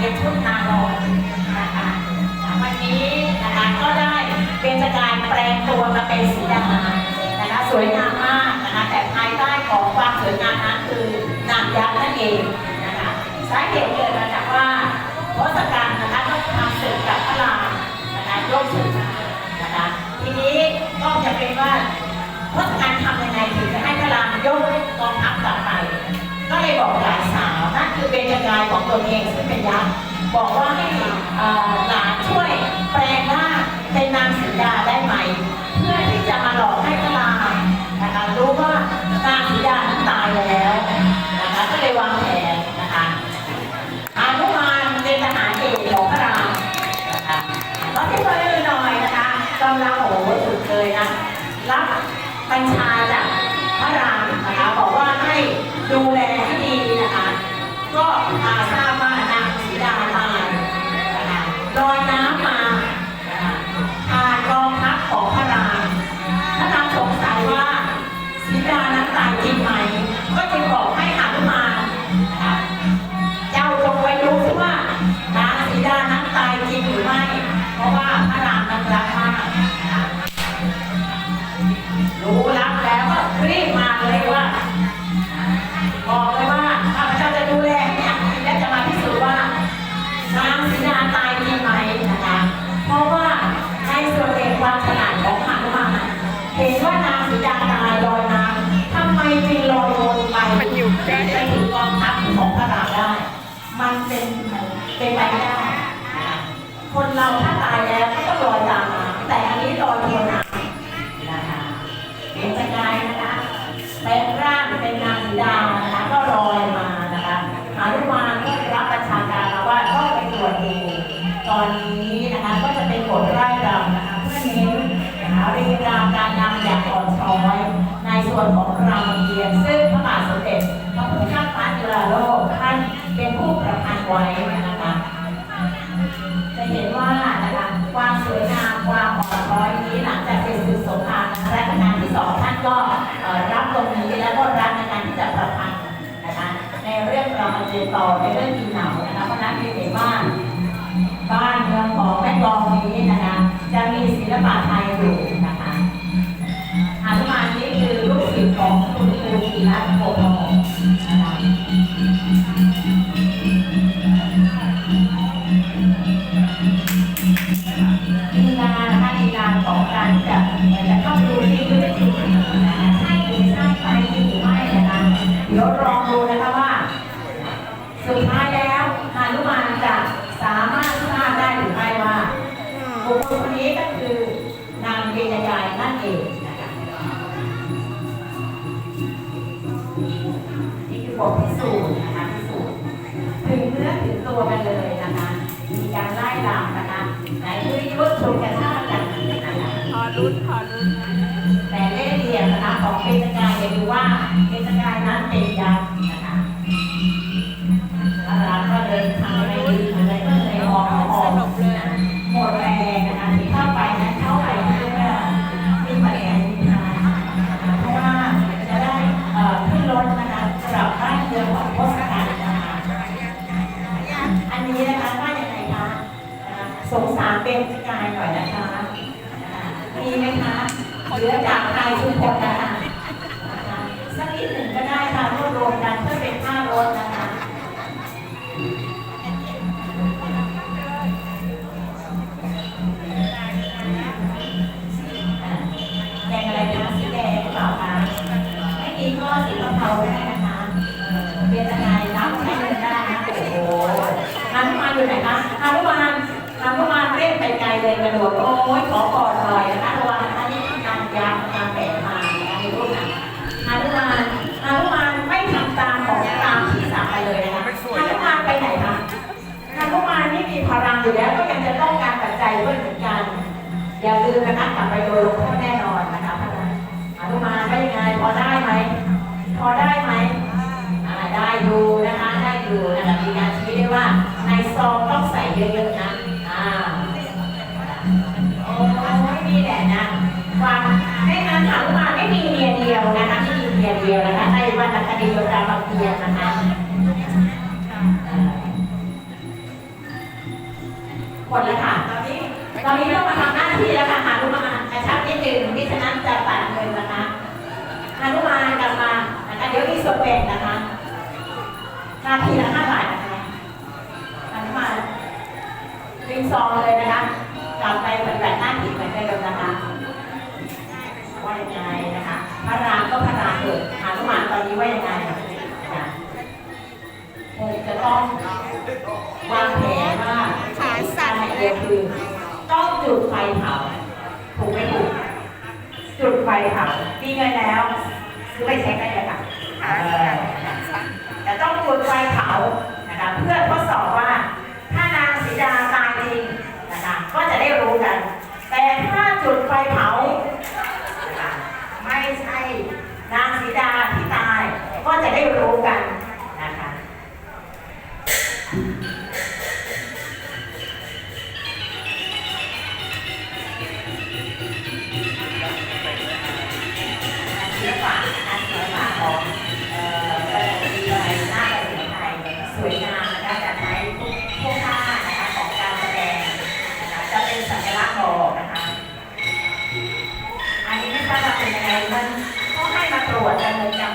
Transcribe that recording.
เป็นชุดนางนอนนะคะวันนี้นะคะก็ได้เป็นการแปลงตัวมาเป็นสีดานะคะสวยงามมากนะคะแต่ภายใต้ของความสวยงามนั้นคือนางยักษ์นั่นเองนะคะสาเหตุเกิดมาจากว่าทศกัณฐ์นะคะต้องทำศึกกับพระรามนะคะยกศึกมานะคะทีนี้ก็จะเป็นว่าทศกัณฐ์ทำยังไงถึงจะให้พระรามยกกอง ของตัวเองซึ่งเป็นยักษ์บอกว่าให้หลานช่วยแปลงร่างเป็นนางสีดาได้ไหม เพื่อที่จะมาหลอกให้พระรามนะคะรู้ว่านางสีดานั้นตายแล้วนะคะก็เลยวางแผนนะคะอานุมานเป็นทหารเอกของพระรามนะคะก็ที่เคยหน่อยนะคะกำลังโหสุดเลยนะรับบัญชา มันเป็นเป็นไปไม่ได้นะคะคนเราถ้าตายแล้ว ไว้นะคะจะเห็นว่านะคะความสวยงามความอ่อนช้อยนี้หลังจากเป็นศึกสงครามนะคะรัชกาลที่สองท่านก็รับตรงนี้แล้วก็รับในการที่จะประพันธ์นะคะ ในเรื่องรามเกียรติ์ต่อในเรื่องกินเหนานะคะเพราะนั้นเห็นว่าบ้านเมืองของแม่กลองนี้นะคะจะมีศิลปะไทยอยู่ บุคคลคนนี้ก็คือนางเบญยายนั่นเองนะคะนี่คือบทพิสูจน์นะคะพิสูจน์ถึงเนื้อถึงตัวกันเลยนะคะ มีการไล่รำนะคะไหนดูดิว่าชมกันท่ากันนะคะพอรุ่นพอรุ่นแต่เล่ห์เหลี่ยมนะคะของเป็นสกายเดี๋ยวดูว่าเป็นสกายนั้นเป็นยักษ์นะคะแล้วเรา เป็นสกายหน่อยนะคะนะคะมีไหมคะเหลือจากใครทุกคนนะคะนะคะสักนิดหนึ่งก็ได้ค่ะรวบรวมกันเพื่อเป็นค่ารถนะคะแดงอะไรนะสีแดงหรือเปล่าคะไม่มีก็สีเทาๆได้นะคะเออเป็นยังไงรับใช้เงินได้นะโอ้โหฮานุมานอยู่ไหนคะฮานุมานฮานุมา ไกลเลยกระโดดโอ้ยขอกอดหน่อยนะคะระวังนะคะนี่คือการยักษ์การแบกมานะคะในรูปนะฮานุมานฮานุมานไม่ทำตามของตามที่สั่งไปเลยนะคะฮานุมานไปไหนคะฮานุมานนี่มีพลังอยู่แล้วก็ยังจะต้องการปัจจัยด้วยเหมือนกัน อย่าลืมนะคะกลับไปโดย วันในการถามว่าไม่มีเมียเดียวนะคะไม่มีเมียเดียวนะคะในวันคดีโยธาบางเพียนะคะหมดแล้วค่ะตอนนี้ตอนนี้ต้องมาทำหน้าที่แล้วค่ะหารุมากระชับนิดนึงมิชนั้นจะตัดเงินนะคะหารุมากลับมานะคเดี๋ยวมีส่วนแบ่งนะคะนาทีละห้าบาทนะคะหารุมาดึงซองเลยนะ นี้ว่ายังไงนะคะคงจะต้องวางแผนว่าขาสั่นเดียวคือต้องจุดไฟเผาถูกไหมถูกจุดไฟเผามีเงินแล้วซื้อไปเช็คได้เลยค่ะ ขาสั่น แต่ต้องจุดไฟเผานะคะเพื่อทดสอบว่า ถ้านางสีดาตายจริงนะคะก็จะได้รู้กัน แต่ถ้าจุดไฟเผานะคะไม่ใช่นางสีดาที่ตาย ก็จะ ได้รู้กันนะคะศิลปะนะคะศิลปะของเอ่อประดับดีไซน์หน้าประสิทธิ์ไทยสวยงามนะคะจะใช้ทุกพวกท่านะคะของการแสดงนะคะจะเป็นสัญลักษณ์บอกนะคะ อันนี้ไม่ทราบว่าเป็นยังไงมันก็ให้มาตรวจดำเนินการ